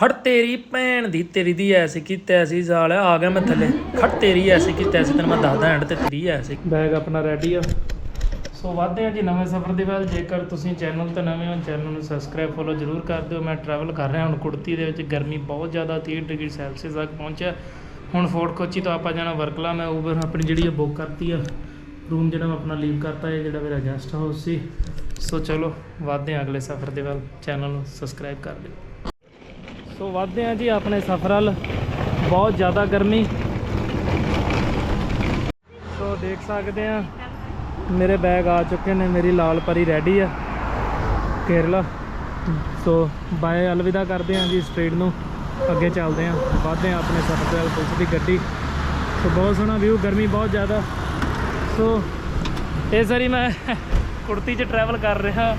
ਖੜ ਤੇਰੀ ਭੈਣ ਦੀ ਤੇਰੀ ਦੀ ਐਸੀ ਕੀ ਤੈਸੀ ਜ਼ਾਲ ਆ ਗਿਆ ਮੈਂ ਥੱਲੇ। ਖੜ ਤੇਰੀ ਐਸੀ ਕੀ ਤੈਸੀ ਤੈਨੂੰ ਮੈਂ ਦੱਸਦਾ ਐਂਡ ਤੇ ਤੇਰੀ ਐਸੀ। ਬੈਗ ਆਪਣਾ ਰੈਡੀ ਆ। ਸੋ ਵਾਧੇ ਆ ਜੀ ਨਵੇਂ ਸਫ਼ਰ ਦੇ ਵੱਲ ਜੇਕਰ ਤੁਸੀਂ ਚੈਨਲ ਤੇ ਨਵੇਂ ਹੋ, ਚੈਨਲ ਨੂੰ ਸਬਸਕ੍ਰਾਈਬ ਫੋਲੋ ਜ਼ਰੂਰ ਕਰ ਦਿਓ। ਮੈਂ ਟਰੈਵਲ ਕਰ ਰਿਹਾ, ਹੁਣ ਕੁੜਤੀ ਦੇ ਵਿੱਚ ਗਰਮੀ ਬਹੁਤ ਜ਼ਿਆਦਾ 30 ਡਿਗਰੀ ਸੈਲਸੀਅਸ ਤੱਕ ਪਹੁੰਚਿਆ। ਹੁਣ ਫੋਰਟ ਕੋਚੀ ਤੋਂ ਆਪਾਂ ਜਾਣਾ ਵਰਕਲਾ ਮੈਂ ਉਬਰ ਆਪਣੀ ਜਿਹੜੀ ਆ ਬੁੱਕ ਕਰਤੀ ਆ। ਰੂਮ ਜਿਹੜਾ ਮੈਂ ਆਪਣਾ ਲੀਵ ਕਰਤਾ, ਇਹ ਜਿਹੜਾ ਮੇਰਾ ਗੈਸਟ ਹਾਊਸ ਸੀ। ਸੋ ਚਲੋ, ਵਾਧੇ ਆ ਅਗਲੇ ਸਫ਼ਰ ਦੇ ਵੱਲ। ਚੈਨਲ ਨੂੰ ਸਬਸਕ੍ਰਾਈਬ ਕਰ ਲਿਓ ਸੋ ਵੱਧਦੇ ਹਾਂ ਜੀ ਆਪਣੇ ਸਫ਼ਰ ਵੱਲ। ਬਹੁਤ ਜ਼ਿਆਦਾ ਗਰਮੀ। ਸੋ ਦੇਖ ਸਕਦੇ ਆ ਮੇਰੇ ਬੈਗ ਆ ਚੁੱਕੇ ਨੇ, ਮੇਰੀ ਲਾਲ ਪਰੀ ਰੈਡੀ ਆ, ਕੇਰਲਾ। ਸੋ ਬਾਏ, ਅਲਵਿਦਾ ਕਰਦੇ ਹਾਂ ਜੀ ਸਟਰੀਟ ਨੂੰ। ਅੱਗੇ ਚੱਲਦੇ ਹਾਂ, ਵੱਧਦੇ ਹਾਂ ਆਪਣੇ ਸਫ਼ਰ ਵੱਲ, ਪੁਲਿਸ ਦੀ ਗੱਡੀ। ਸੋ ਬਹੁਤ ਸੋਹਣਾ ਵਿਊ ਗਰਮੀ ਬਹੁਤ ਜ਼ਿਆਦਾ। ਸੋ ਇਹ ਸਾਰੀ ਮੈਂ ਕੁੜਤੀ 'ਚ ਟਰੈਵਲ ਕਰ ਰਿਹਾ।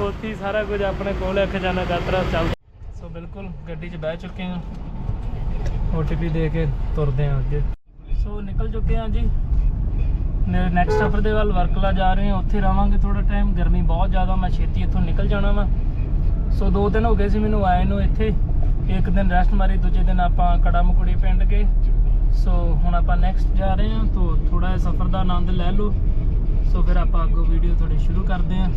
ਉੱਥੇ ਸਾਰਾ ਕੁਝ ਆਪਣੇ ਕੋਲ ਹੈ ਖਜ਼ਾਨਾ ਕਾਤਰਾ ਚੱਲ ਬਿਲਕੁਲ, ਗੱਡੀ 'ਚ ਬਹਿ ਚੁੱਕੇ ਹਾਂ। ਓਟੀਪੀ ਦੇ ਕੇ ਤੁਰਦੇ ਹਾਂ ਅੱਗੇ। ਸੋ ਨਿਕਲ ਚੁੱਕੇ ਹਾਂ ਜੀ। ਮੇਰੇ ਨੈਕਸਟ ਸਫ਼ਰ ਦੇ ਵੱਲ ਵਰਕਲਾ ਜਾ ਰਹੇ ਹਾਂ। ਉੱਥੇ ਰਵਾਂਗੇ ਥੋੜਾ ਟਾਈਮ ਗਰਮੀ ਬਹੁਤ ਜ਼ਿਆਦਾ, ਮੈਂ ਛੇਤੀ ਇੱਥੋਂ ਨਿਕਲ ਜਾਣਾ ਵਾ। ਸੋ ਦੋ ਦਿਨ ਹੋ ਗਏ ਸੀ ਮੈਨੂੰ ਆਏ ਨੂੰ ਇੱਥੇ। ਇੱਕ ਦਿਨ ਰੈਸਟ ਮਾਰੀ, ਦੂਜੇ ਦਿਨ ਆਪਾਂ ਕੜਾ ਮੁਕੜੀ ਪਿੰਡ ਗਏ। ਸੋ ਹੁਣ ਆਪਾਂ ਨੈਕਸਟ ਜਾ ਰਹੇ ਹਾਂ। ਤੋਂ ਥੋੜਾ ਜਿਹਾ ਸਫ਼ਰ ਦਾ ਆਨੰਦ ਲੈ ਲਓ। ਸੋ ਫਿਰ ਆਪਾਂ ਅੱਗੋਂ ਵੀਡੀਓ ਥੋੜੀ ਸ਼ੁਰੂ ਕਰਦੇ ਹਾਂ।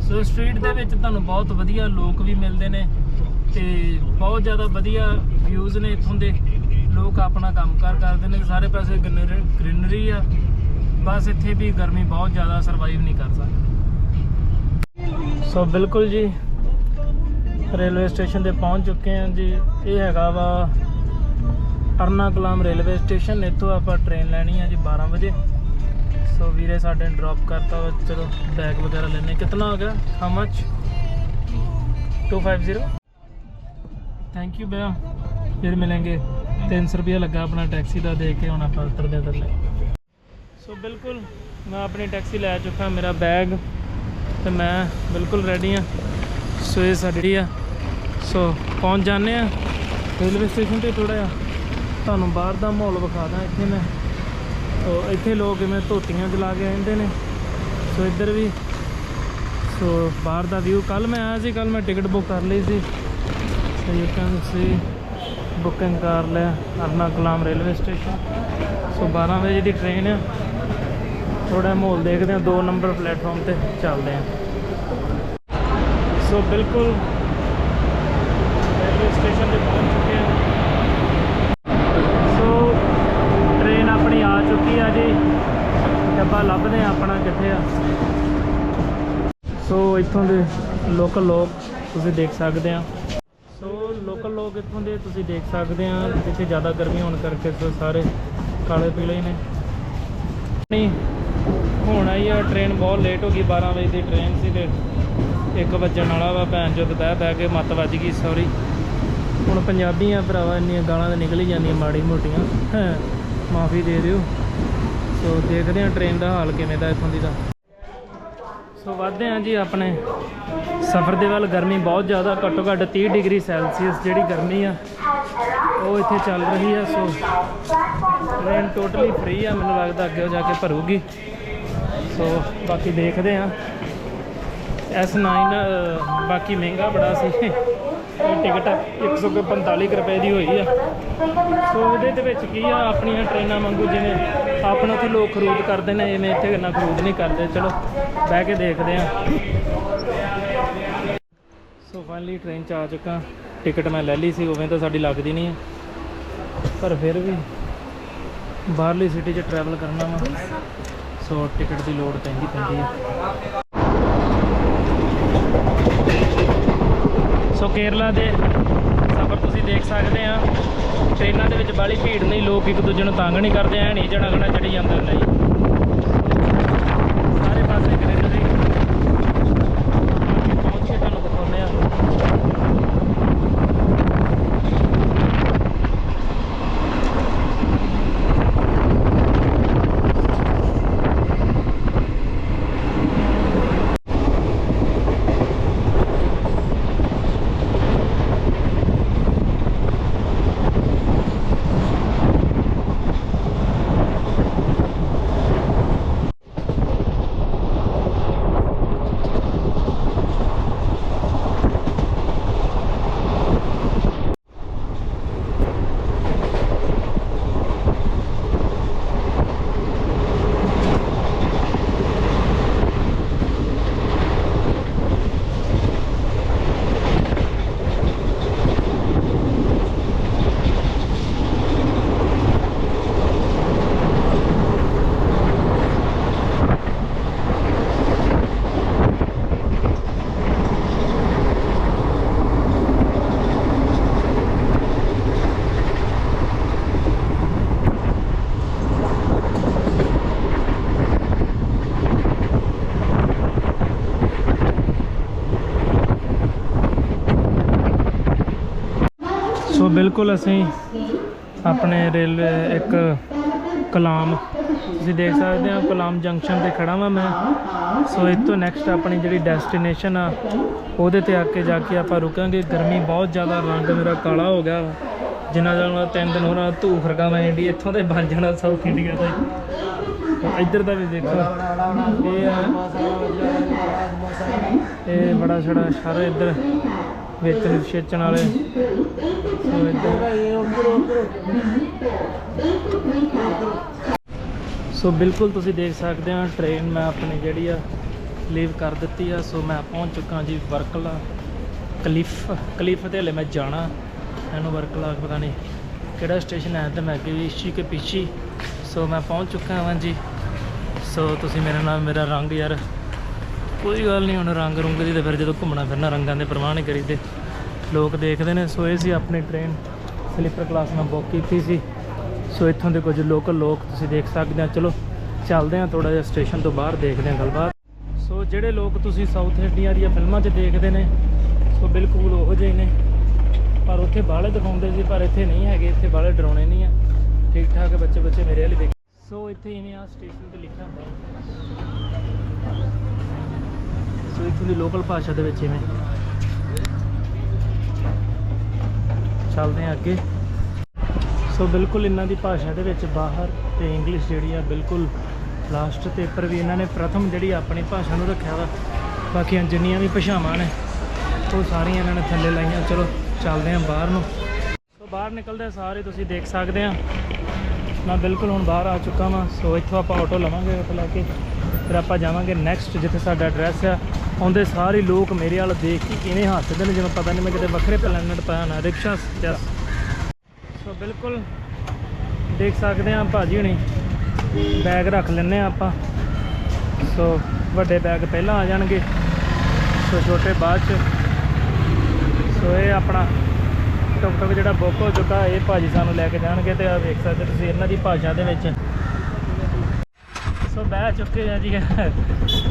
ਸੋ ਸਟਰੀਟ ਦੇ ਵਿੱਚ ਤੁਹਾਨੂੰ ਬਹੁਤ ਵਧੀਆ ਲੋਕ ਵੀ ਮਿਲਦੇ ਨੇ। ਤੇ ਬਹੁਤ ਜ਼ਿਆਦਾ ਵਧੀਆ ਵਿਊਜ਼ ਨੇ ਇੱਥੋਂ ਦੇ। ਲੋਕ ਆਪਣਾ ਕੰਮਕਾਰ ਕਰਦੇ ਨੇ, ਸਾਰੇ ਪਾਸੇ ਗ੍ਰੀਨਰੀ ਆ। ਬਸ ਇੱਥੇ ਵੀ ਗਰਮੀ ਬਹੁਤ ਜ਼ਿਆਦਾ ਸਰਵਾਈਵ ਨਹੀਂ ਕਰ ਸਕਦੀ। ਸੋ ਬਿਲਕੁਲ ਜੀ, ਰੇਲਵੇ ਸਟੇਸ਼ਨ ਤੇ ਪਹੁੰਚ ਚੁੱਕੇ ਹਾਂ ਜੀ। ਇਹ ਹੈਗਾ ਵਾ ਅਰਨਾ ਕਲਾਮ ਰੇਲਵੇ ਸਟੇਸ਼ਨ। ਇੱਥੋਂ ਆਪਾਂ ਟ੍ਰੇਨ ਲੈਣੀ ਆ ਜੀ 12 ਵਜੇ। ਸੋ ਵੀਰੇ ਸਾਡੇ ਨੇ ਡ੍ਰੌਪ ਕਰਤਾ ਚਲੋ ਬੈਗ ਵਗੈਰਾ ਲੈਣੇ ਕਿਤਨਾ ਹੋ ਗਿਆ? ਹਾਊ ਮਚ 250 ਥੈਂਕ ਯੂ ਬਿਆ ਫਿਰ ਮਿਲਾਂਗੇ। 300 ਰੁਪਏ ਲੱਗਾ ਆਪਣਾ ਟੈਕਸੀ ਦਾ ਦੇ ਕੇ ਹੁਣ ਆਪਾਂ ਉਤਰਦੇ ਹਾਂ ਥੱਲੇ ਸੋ ਬਿਲਕੁਲ ਮੈਂ ਆਪਣੀ ਟੈਕਸੀ ਲੈ ਚੁੱਕਾ, ਮੇਰਾ ਬੈਗ ਤੇ ਮੈਂ ਬਿਲਕੁਲ ਰੈਡੀ ਹਾਂ। ਸੋ ਇਹ ਸਾਡੀ ਆ। ਸੋ ਪਹੁੰਚ ਜਾਂਦੇ ਆ ਰੇਲਵੇ ਸਟੇਸ਼ਨ ਤੇ ਥੋੜਾ ਜਿਹਾ ਤੁਹਾਨੂੰ ਬਾਹਰ ਦਾ ਮਾਹੌਲ ਵਿਖਾਦਾ ਇੱਥੇ ਮੈਂ। ਸੋ ਇੱਥੇ ਲੋਕ ਇਵੇਂ ਧੋਤੀਆਂ ਜਲਾ ਕੇ ਆਉਂਦੇ ਨੇ। ਸੋ ਇੱਧਰ ਵੀ। ਸੋ ਬਾਹਰ ਦਾ ਵਿਊ ਕੱਲ ਮੈਂ ਆਇਆ ਸੀ ਕੱਲ ਮੈਂ ਟਿਕਟ ਬੁੱਕ ਕਰ ਲਈ ਸੀ। So you can see booking ਕਰ ਲਿਆ ਅਰਨਾਕੁਲਮ ਰੇਲਵੇ ਸਟੇਸ਼ਨ ਸੋ 12 ਵਜੇ ਦੀ ਟ੍ਰੇਨ ਆ। ਥੋੜਾ ਮਾਹੌਲ ਦੇਖਦੇ ਆ 2 ਨੰਬਰ ਪਲੇਟਫਾਰਮ ਤੇ ਚੱਲਦੇ ਆ ਸੋ ਬਿਲਕੁਲ ਰੇਲਵੇ ਸਟੇਸ਼ਨ ਤੇ ਪਹੁੰਚ ਚੁੱਕੇ ਆ ਸੋ ਟ੍ਰੇਨ ਆਪਣੀ ਆ ਚੁੱਕੀ ਆ ਜੀ। ਤੇ ਆਪਾਂ ਲੱਭਦੇ ਆ ਆਪਣਾ ਕਿੱਥੇ ਆ। ਸੋ ਇੱਥੋਂ ਦੇ ਲੋਕਲ ਲੋਕ ਤੁਸੀਂ ਦੇਖ ਸਕਦੇ ਆ ਲੋਕ ਇੱਥੋਂ ਦੇ, ਤੁਸੀਂ ਦੇਖ ਸਕਦੇ ਆ ਜਿੱਥੇ ਜ਼ਿਆਦਾ ਗਰਮੀ ਹੋਣ ਕਰਕੇ ਸਾਰੇ ਕਾਲੇ ਪੀਲੇ ਨੇ। ਨਹੀਂ, ਹੁਣ ਆਈ ਆ ਟ੍ਰੇਨ ਬਹੁਤ ਲੇਟ ਹੋ ਗਈ 12 ਵਜੇ ਦੀ ਟ੍ਰੇਨ ਸੀ ਤੇ 1 ਵੱਜਣ ਵਾਲਾ ਵਾ ਭੈਣ ਚੋਦ, ਬਹਿ ਬਹਿ ਕੇ ਮੱਤ ਵੱਜ ਗਈ ਸੌਰੀ ਹੁਣ ਪੰਜਾਬੀ ਆ ਭਰਾਵਾ, ਇੰਨੀਆਂ ਗਾਲਾਂ ਤਾਂ ਨਿਕਲ ਹੀ ਜਾਂਦੀਆਂ ਮਾੜੀ ਮੋਟੀਆਂ। ਮਾਫੀ ਦੇ ਦਿਓ। ਸੋ ਦੇਖਦੇ ਆ ਟ੍ਰੇਨ ਦਾ ਹਾਲ ਕਿਵੇਂ ਦਾ ਇੱਥੋਂ ਦੀ ਦਾ। ਸੋ ਵਧਦੇ ਆ ਜੀ ਆਪਣੇ। ਸਫ਼ਰ ਦੇ ਵੱਲ ਗਰਮੀ ਬਹੁਤ ਜ਼ਿਆਦਾ ਘੱਟੋ ਘੱਟ 30 ਡਿਗਰੀ ਸੈਲਸੀਅਸ ਜਿਹੜੀ ਗਰਮੀ ਆ ਉਹ ਇੱਥੇ ਚੱਲ ਰਹੀ ਆ ਸੋ ਟ੍ਰੇਨ ਟੋਟਲੀ ਫ੍ਰੀ ਆ ਮੈਨੂੰ ਲੱਗਦਾ ਅੱਗੇ ਜਾ ਕੇ ਭਰੂਗੀ। ਸੋ ਬਾਕੀ ਦੇਖਦੇ ਆ। S9 ਅ, ਬਾਕੀ ਮਹਿੰਗਾ ਬੜਾ ਸੀ। ਇਹ ਟਿਕਟ 145 ਰੁਪਏ ਦੀ ਹੋਈ ਆ। ਸੋ ਉਹਦੇ ਦੇ ਵਿੱਚ ਕੀ ਆ ਆਪਣੀਆਂ ਟ੍ਰੇਨਾਂ ਵਾਂਗੂ ਜਿਵੇਂ ਆਪਣੇ ਉੱਥੇ ਲੋਕ ਖਰੀਦ ਕਰਦੇ ਨੇ ਐਵੇਂ ਇੱਥੇ ਇੰਨਾ ਖਰੀਦ ਨਹੀਂ ਕਰਦੇ। ਚਲੋ ਬਹਿ ਕੇ ਦੇਖਦੇ ਆ। ਸੋ ਫਾਈਨਲੀ ਟ੍ਰੇਨ 'ਚ ਆ ਚੁੱਕਾ। ਟਿਕਟ ਮੈਂ ਲੈ ਲਈ ਸੀ, ਉਵੇਂ ਤਾਂ ਸਾਡੀ ਲੱਗਦੀ ਨਹੀਂ ਹੈ। ਪਰ ਫਿਰ ਵੀ ਬਾਹਰਲੀ ਸਿਟੀ 'ਚ ਟਰੈਵਲ ਕਰਨਾ ਵਾ। ਸੋ ਟਿਕਟ ਦੀ ਲੋੜ ਪੈਂਦੀ ਪੈਂਦੀ ਹੈ। ਸੋ ਕੇਰਲਾ ਦੇ ਸਫ਼ਰ ਤੁਸੀਂ ਦੇਖ ਸਕਦੇ ਆ। ਟ੍ਰੇਨਾਂ ਦੇ ਵਿੱਚ ਬਾਲੀ ਭੀੜ ਨਹੀਂ, ਲੋਕ ਇੱਕ ਦੂਜੇ ਨੂੰ ਤੰਗ ਨਹੀਂ ਕਰਦੇ ਐ ਨਹੀਂ ਜਣਾ ਖਣਾ ਚੜੀ ਜਾਂਦੇ ਨੇ। ਬਿਲਕੁਲ ਅਸੀਂ ਆਪਣੇ ਰੇਲਵੇ ਇੱਕ ਕਲਾਮ, ਤੁਸੀਂ ਦੇਖ ਸਕਦੇ ਹੋ, ਕਲਾਮ ਜੰਕਸ਼ਨ ਤੇ ਖੜਾ ਵਾਂ ਮੈਂ। ਸੋ ਇਸ ਤੋਂ ਨੈਕਸਟ ਆਪਣੀ ਜਿਹੜੀ ਡੈਸਟੀਨੇਸ਼ਨ ਆ, ਉਹਦੇ ਤੇ ਆ ਕੇ ਜਾ ਕੇ ਆਪਾਂ ਰੁਕਾਂਗੇ। ਗਰਮੀ ਬਹੁਤ ਜ਼ਿਆਦਾ, ਰੰਗ ਮੇਰਾ ਕਾਲਾ ਹੋ ਗਿਆ। ਵਾ। ਜਿੰਨਾ ਜਾਣਾ ਤਿੰਨ ਦਿਨ ਹੋਣਾ ਧੂ ਫਰਕਾ ਮੈਂ ਇੰਡੀ ਇੱਥੋਂ ਤੇ ਬਣ ਜਾਣਾ ਸਾਊਥ ਇੰਡੀਆ ਦਾ ਇੱਧਰ ਦਾ ਵੀ ਦੇਖੋ, ਇਹ ਆ, ਇਹ ਬੜਾ ਛੜਾ ਸ਼ਹਿਰ ਇੱਧਰ ਵੇਚਣ ਛੇਚਣ ਵਾਲੇ। ਸੋ ਬਿਲਕੁਲ ਤੁਸੀਂ ਦੇਖ ਸਕਦੇ ਹੋ ਟ੍ਰੇਨ ਮੈਂ ਆਪਣੀ ਜਿਹੜੀ ਆ ਲੀਵ ਕਰ ਦਿੱਤੀ ਆ। ਸੋ ਮੈਂ ਪਹੁੰਚ ਚੁੱਕਾ ਜੀ ਵਰਕਲਾ ਕਲਿਫ ਕਲਿਫ ਤੇ ਹਲੇ ਮੈਂ ਜਾਣਾ। ਇਹਨੂੰ ਵਰਕਲਾ ਪਤਾ ਨਹੀਂ ਕਿਹੜਾ ਸਟੇਸ਼ਨ ਹੈ ਤੇ ਮੈਂ ਅੱਗੇ ਇਸ਼ੀ ਕੇ ਪਿੱਛੇ। ਸੋ ਮੈਂ ਪਹੁੰਚ ਚੁੱਕਾ ਹਾਂ ਜੀ। ਸੋ ਤੁਸੀਂ ਮੇਰੇ ਨਾਲ ਮੇਰਾ ਰੰਗ ਯਾਰ, ਕੋਈ ਗੱਲ ਨਹੀਂ ਹੁਣ ਰੰਗ ਰੁੰਗ ਦੀ ਤੇ ਫਿਰ ਜਦੋਂ ਘੁੰਮਣਾ ਫਿਰਨਾ, ਰੰਗਾਂ ਦੇ ਪਰਵਾਹ ਨਹੀਂ ਕਰੀਦੇ। ਲੋਕ ਦੇਖਦੇ ਨੇ। ਸੋ ਇਹ ਸੀ ਆਪਣੀ ਟ੍ਰੇਨ ਸਲੀਪਰ ਕਲਾਸ ਨਾਲ ਬੁੱਕ ਕੀਤੀ ਸੀ। ਸੋ ਇੱਥੋਂ ਦੇ ਕੁਝ ਲੋਕਲ ਲੋਕ ਤੁਸੀਂ ਦੇਖ ਸਕਦੇ ਆ ਚਲੋ, ਚੱਲਦੇ ਆ ਥੋੜਾ ਜਿਹਾ ਸਟੇਸ਼ਨ ਤੋਂ ਬਾਹਰ, ਦੇਖਦੇ ਆ ਗੱਲਬਾਤ। ਸੋ ਜਿਹੜੇ ਲੋਕ ਤੁਸੀਂ ਸਾਊਥ ਇੰਡੀਆ ਦੀਆਂ ਫਿਲਮਾਂ 'ਚ ਦੇਖਦੇ ਨੇ, ਸੋ ਬਿਲਕੁਲ ਉਹੋ ਜਿਹੇ ਨੇ। ਪਰ ਉੱਥੇ ਬਾਹਲੇ ਦਿਖਾਉਂਦੇ ਸੀ, ਪਰ ਇੱਥੇ ਨਹੀਂ ਹੈਗੇ। ਇੱਥੇ ਬਾਹਲੇ ਡਰਾਉਣੇ ਨਹੀਂ ਆ। ਠੀਕ ਠਾਕ ਬੱਚੇ ਬੱਚੇ ਮੇਰੇ ਵਾਲੇ ਦੇਖ ਸੋ ਇੱਥੇ ਇਵੇਂ ਆ ਸਟੇਸ਼ਨ ਤੇ ਲਿਖਿਆ ਹੁੰਦਾ। ਸੋ ਇੱਥੋਂ ਦੀ ਲੋਕਲ ਭਾਸ਼ਾ ਦੇ ਵਿੱਚ ਇਵੇਂ ਚੱਲਦੇ ਆ ਅੱਗੇ। ਸੋ ਬਿਲਕੁਲ ਇਹਨਾਂ ਦੀ ਭਾਸ਼ਾ ਦੇ ਵਿੱਚ ਬਾਹਰ ਤੇ ਇੰਗਲਿਸ਼ ਜਿਹੜੀ ਆ ਬਿਲਕੁਲ ਲਾਸਟ ਤੇ ਉੱਪਰ ਵੀ ਇਹਨਾਂ ਨੇ ਪ੍ਰਥਮ ਜਿਹੜੀ ਆਪਣੀ ਭਾਸ਼ਾ ਨੂੰ ਰੱਖਿਆ ਵਾ। ਬਾਕੀਆਂ ਜਿੰਨੀਆਂ ਵੀ ਭਾਸ਼ਾਵਾਂ ਨੇ, ਉਹ ਸਾਰੀਆਂ ਇਹਨਾਂ ਨੇ ਥੱਲੇ ਲਾਈਆਂ। ਚਲੋ, ਚੱਲਦੇ ਆ ਬਾਹਰ ਨੂੰ। ਸੋ ਬਾਹਰ ਨਿਕਲਦੇ ਸਾਰੇ ਤੁਸੀਂ ਦੇਖ ਸਕਦੇ ਆ ਮੈਂ ਬਿਲਕੁਲ ਹੁਣ ਬਾਹਰ ਆ ਚੁੱਕਾ ਵਾਂ। ਸੋ ਇੱਥੋਂ ਆਪਾਂ ਆਟੋ ਲਵਾਂਗੇ ਆਟੋ ਲੈ ਕੇ। ਫਿਰ ਆਪਾਂ ਜਾਵਾਂਗੇ ਨੈਕਸਟ ਜਿੱਥੇ ਸਾਡਾ ਐਡਰੈਸ ਆ। ਆਉਂਦੇ ਸਾਰੇ ਲੋਕ ਮੇਰੇ ਵੱਲ ਦੇਖ ਕੇ ਕਿਵੇਂ ਹੱਸਦੇ ਨੇ, ਜਿਵੇਂ ਪਤਾ ਨਹੀਂ ਮੈਂ ਕਿਤੇ ਵੱਖਰੇ ਪਲੈਨਟ ਪਾਇਆ ਨਾ, ਰਿਕਸ਼ਾ ਜਸ ਸੋ ਬਿਲਕੁਲ ਦੇਖ ਸਕਦੇ ਆ ਭਾਜੀ ਹੁਣੀ। ਬੈਗ ਰੱਖ ਲੈਨੇ ਆ ਆਪਾਂ। ਸੋ ਵੱਡੇ ਬੈਗ ਪਹਿਲਾਂ ਆ ਜਾਣਗੇ। ਸੋ ਛੋਟੇ ਬਾਅਦ ਚ। ਸੋ ਇਹ ਆਪਣਾ ਟੁਕ ਟੁਕ ਜਿਹੜਾ ਬੁੱਕ ਹੋ ਚੁੱਕਾ, ਇਹ ਭਾਜੀ ਸਾਨੂੰ ਲੈ ਕੇ ਜਾਣਗੇ ਤੇ ਆ ਵੇਖ ਸਕਦੇ ਤੁਸੀਂ ਇਹਨਾਂ ਦੀ ਭਾਸ਼ਾ ਦੇ ਵਿੱਚ। ਸੋ ਬਹਿ ਚੁੱਕੇ ਆ ਜੀ।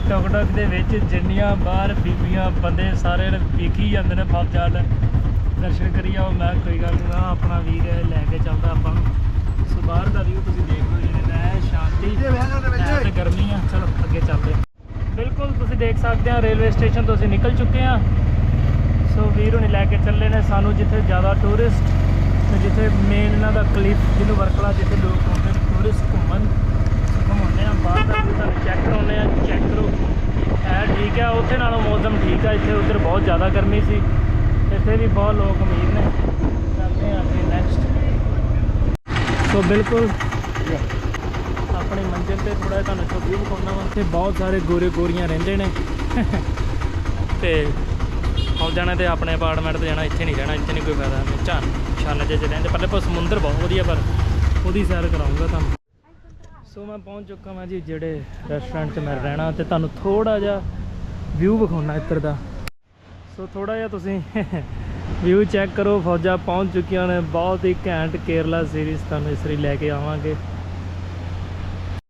ਟੁਕ ਟੁਕ ਦੇ ਵਿੱਚ ਜਿੰਨੀਆਂ ਬਾਹਰ ਬੀਬੀਆਂ ਬੰਦੇ ਸਾਰੇ ਨੇ ਵੇਖੀ ਜਾਂਦੇ ਨੇ ਫੱਬ ਚੱਲ। ਦਰਸ਼ਨ ਕਰੀ ਆਓ ਮੈਂ ਕੋਈ ਗੱਲ ਨਹੀਂ ਆਹ ਆਪਣਾ ਵੀਰ ਹੈ, ਲੈ ਕੇ ਚੱਲਦਾ ਆਪਾਂ ਨੂੰ। ਸੋ ਬਾਹਰ ਦਾ ਵੀਊ ਤੁਸੀਂ ਦੇਖ ਲਓ ਜਿਹੜੇ ਐ ਸ਼ਾਂਤੀ ਤੇ ਗਰਮੀ ਆ ਚਲੋ ਅੱਗੇ ਚੱਲਦੇ ਹਾਂ। ਬਿਲਕੁਲ ਤੁਸੀਂ ਦੇਖ ਸਕਦੇ ਆ ਰੇਲਵੇ ਸਟੇਸ਼ਨ ਤੋਂ ਅਸੀਂ ਨਿਕਲ ਚੁੱਕੇ ਆ। ਸੋ ਵੀਰ ਹੁਣੀ ਲੈ ਕੇ ਚੱਲੇ ਨੇ ਸਾਨੂੰ ਜਿੱਥੇ ਜ਼ਿਆਦਾ ਟੂਰਿਸਟ ਤੇ ਜਿੱਥੇ ਮੇਨ ਇਹਨਾਂ ਦਾ ਕਲਿਫ ਜਿਹਨੂੰ ਵਰਕਲਾ ਜਿੱਥੇ ਲੋਕ ਆਉਂਦੇ ਨੇ ਟੂਰਿਸਟ ਘੁੰਮਣ। ਬਾਹਰ ਦਾ ਵੀ ਤੁਹਾਨੂੰ ਚੈੱਕ ਕਰਾਉਂਦੇ ਆ ਚੈੱਕ ਕਰੋ। ਹੈ ਠੀਕ ਹੈ ਉੱਥੇ ਨਾਲੋਂ ਮੌਸਮ ਠੀਕ ਆ, ਇੱਥੇ ਉੱਧਰ ਬਹੁਤ ਜ਼ਿਆਦਾ ਗਰਮੀ ਸੀ। ਇੱਥੇ ਵੀ ਬਹੁਤ ਲੋਕ ਅਮੀਰ ਨੇ। ਚੱਲਦੇ ਆ ਅੱਗੇ ਨੈਕਸਟ ਸੋ ਬਿਲਕੁਲ ਆਪਣੀ ਮੰਜ਼ਿਲ ਤੇ ਥੋੜਾ ਤੁਹਾਨੂੰ ਇੱਕ ਵਿਊ ਵਿਖਾਉਣਾ ਵਾ। ਇੱਥੇ ਬਹੁਤ ਸਾਰੇ ਗੋਰੇ ਗੋਰੀਆਂ ਰਹਿੰਦੇ ਨੇ। ਤੇ ਆਉ ਜਾਣਾ ਤੇ ਆਪਣੇ ਅਪਾਰਟਮੈਂਟ ਤੇ ਜਾਣਾ, ਇੱਥੇ ਨਹੀਂ ਰਹਿਣਾ, ਇੱਥੇ ਨਹੀਂ ਕੋਈ ਫਾਇਦਾ। ਨਹੀਂ ਝਾਨ ਛਾਨ ਜੇ ਚ ਰਹਿੰਦੇ। ਪਰਲੇ ਪਾਸੇ ਸਮੁੰਦਰ ਬਹੁਤ ਵਧੀਆ ਪਰ ਉਹਦੀ ਸੈਰ ਕਰਾਉਂਗਾ ਤੁਹਾਨੂੰ। ਸੋ ਮੈਂ ਪਹੁੰਚ ਚੁੱਕਾ ਮੈਂ ਜੀ ਜਿਹੜੇ ਰੈਸਟੋਰੈਂਟ 'ਚ ਮੈਂ ਰਹਿਣਾ ਤੇ ਤੁਹਾਨੂੰ ਥੋੜਾ ਜਿਹਾ ਵਿਊ ਵਿਖਾਉਣਾ ਇੱਧਰ ਦਾ। ਸੋ ਥੋੜਾ ਜਿਹਾ ਤੁਸੀਂ ਵਿਊ ਚੈੱਕ ਕਰੋ, ਫੌਜਾਂ ਪਹੁੰਚ ਚੁੱਕੀਆਂ ਨੇ, ਬਹੁਤ ਹੀ ਘੈਂਟ ਕੇਰਲਾ ਸੀਰੀਜ਼ ਤੁਹਾਨੂੰ ਇਸ ਲਈ ਲੈ ਕੇ ਆਵਾਂਗੇ।